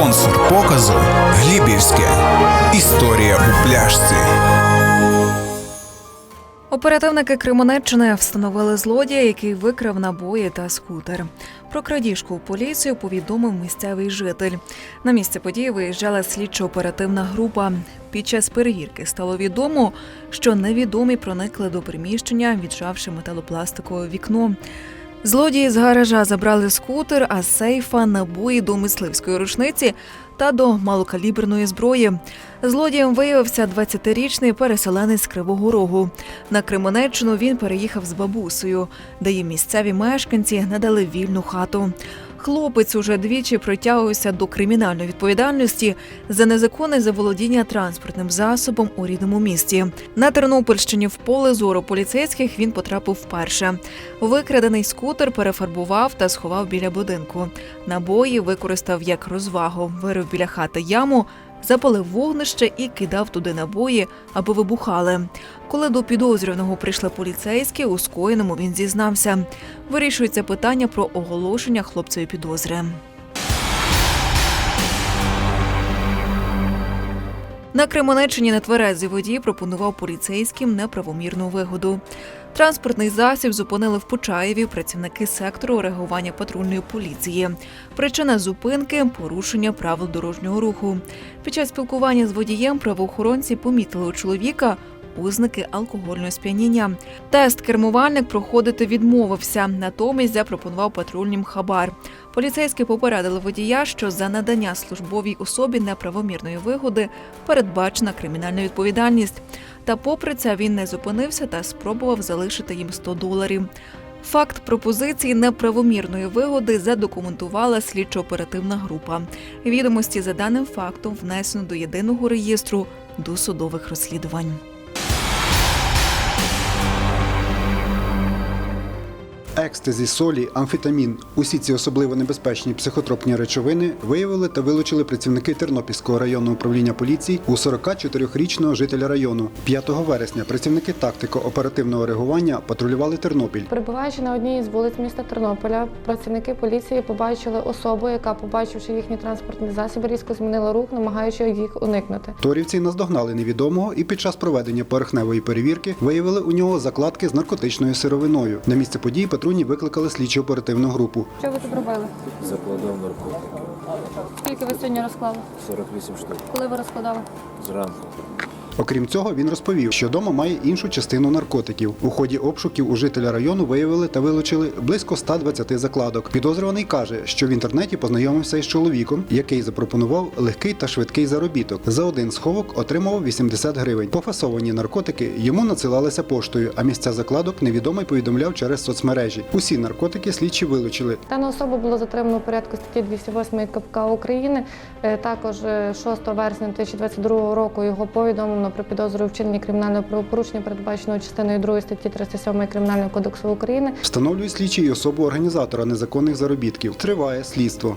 Спонсор показу Глібівське. Історія у пляшці. Оперативники Кримонеччини встановили злодія, який викрав набої та скутер. Про крадіжку у поліцію повідомив місцевий житель. На місце події виїжджала слідчо-оперативна група. Під час перевірки стало відомо, що невідомі проникли до приміщення, віджавши металопластикове вікно. Злодії з гаража забрали скутер, а сейфа набої до мисливської рушниці та до малокаліберної зброї. Злодієм виявився 20-річний переселенець з Кривого Рогу. На Кременеччину він переїхав з бабусею, де їм місцеві мешканці надали вільну хату. Хлопець уже двічі притягувався до кримінальної відповідальності за незаконне заволодіння транспортним засобом у рідному місті. На Тернопільщині в поле зору поліцейських він потрапив вперше. Викрадений скутер перефарбував та сховав біля будинку. Набої використав як розвагу, вирив біля хати яму, запалив вогнище і кидав туди набої, аби вибухали. Коли до підозрюваного прийшли поліцейські, у скоєному він зізнався. Вирішується питання про оголошення хлопцеві підозри. На Кримонеччині нетверезий водій пропонував поліцейським неправомірну вигоду. Транспортний засіб зупинили в Почаєві працівники сектору реагування патрульної поліції. Причина зупинки порушення правил дорожнього руху. Під час спілкування з водієм правоохоронці помітили у чоловіка ознаки алкогольного сп'яніння. Тест кермувальник проходити відмовився, натомість запропонував патрульним хабар. Поліцейські попередили водія, що за надання службовій особі неправомірної вигоди передбачена кримінальна відповідальність. Та попри це він не зупинився та спробував залишити їм 100 доларів. Факт пропозиції неправомірної вигоди задокументувала слідчо-оперативна група. Відомості за даним фактом внесено до єдиного реєстру досудових розслідувань. Екстазі, солі, амфетамін усі ці особливо небезпечні психотропні речовини виявили та вилучили працівники Тернопільського районного управління поліції у 44-річного жителя району. 5 вересня працівники тактико-оперативного реагування патрулювали Тернопіль. Перебуваючи на одній із вулиць міста Тернополя, працівники поліції побачили особу, яка, побачивши їхній транспортний засіб, різко змінила рух, намагаючи їх уникнути. Торівці наздогнали невідомого і під час проведення поверхневої перевірки виявили у нього закладки з наркотичною сировиною. На місце події патрульні викликали слідчу оперативну групу. Що ви тут робили? Закладав наркотики. Скільки ви сьогодні розклали? 48 штук. Коли ви розкладали? Зранку. Окрім цього, він розповів, що дома має іншу частину наркотиків. У ході обшуків у жителя району виявили та вилучили близько 120 закладок. Підозрюваний каже, що в інтернеті познайомився із чоловіком, який запропонував легкий та швидкий заробіток. За один сховок отримував 80 гривень. Пофасовані наркотики йому надсилалися поштою, а місця закладок невідомий повідомляв через соцмережі. Усі наркотики слідчі вилучили. Дана особа було затримано у порядку статті 208 КПК України. Е, Також е, 6 вересня 2022 року його повідомлено про підозру вчинення кримінального правопорушення, передбаченого частиною 2 статті 307 Кримінального кодексу України. Встановлюють слідчі і особу організатора незаконних заробітків. Триває слідство.